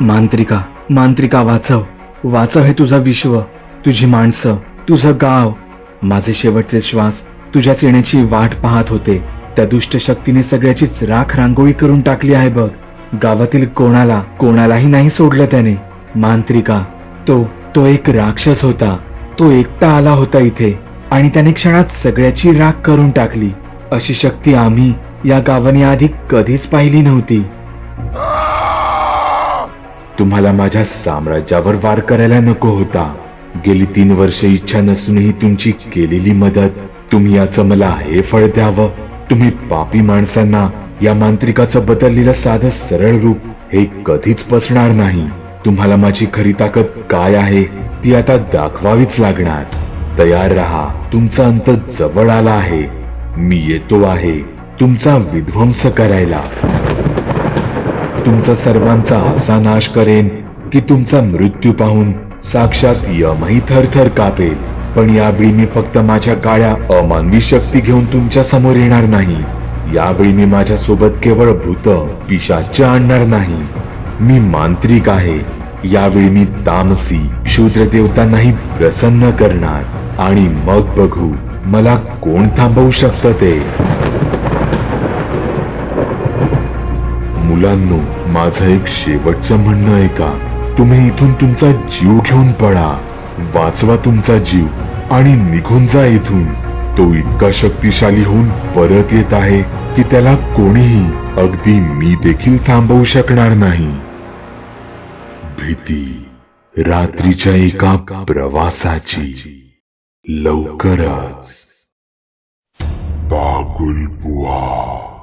मांत्रिका मांत्रिका वाचव. वाचव हे तुझं विश्व तुझी माणसं तुझं गाव. माझे शेवटचे श्वास तुझ्याच येण्याची वाट पाहत होते. त्या दुष्ट शक्तीने सगळ्याचीच राख रांगोळी करून टाकली आहे बघ. गावातील कोणाला कोणालाही नाही सोडलं त्याने. मांत्रिका तो तो एक राक्षस होता. तो एकटा आला होता इथे आणि त्याने क्षणात सगळ्याची राख करून टाकली. अशी शक्ती आम्ही या गावाने आधी कधीच पाहिली नव्हती. तुम्हाला माझ्या साम्राज्यावर वार करायला नको होता. गेली तीन वर्ष इच्छा नसूनही तुमची केलेली मदत तुम्ही याचं मला हे फळ द्यावं. तुम्ही पापी माणसांना या मांत्रिकाचं बदललेलं साधं सरळ रूप हे कधीच पसणार नाही. तुम्हाला माझी खरी ताकद काय आहे ती आता दाखवावीच लागणार. तयार राहा तुमचा अंत जवळ आला आहे. मी येतो आहे तुमचा विध्वंस करायला. तुमचा सर्वांचा असा नाश करेन की तुमचा मृत्यू पाहून साक्षात यमही थरथर कापेल. पण यावेळी मी फक्त माझ्या काळ्या अमानवी शक्ती घेऊन तुमच्यासमोर येणार नाही. यावेळी मी माझ्या सोबत केवळ भूत पिशाच आणणार नाही. मी मांत्रिक आहे. यावेळी मी तामसी शूद्र देवतांनाही प्रसन्न करणार. आणि मग बघू मला कोण थांबवू शकतं ते? मुलांनो माझं एक शेवटचं म्हणणं आहे का? तुम्ही इथून तुमचा जीव घेऊन पळा. वाचवा तुमचा जीव आणि निघून जा इथून. तो इतका शक्तिशाली होऊन परत येत आहे की त्याला कोणीही अगदी मी देखील थांबवू शकणार नाही. भीती रात्रीच्या एका प्रवासाची. लवकरच. बागुल बुवा.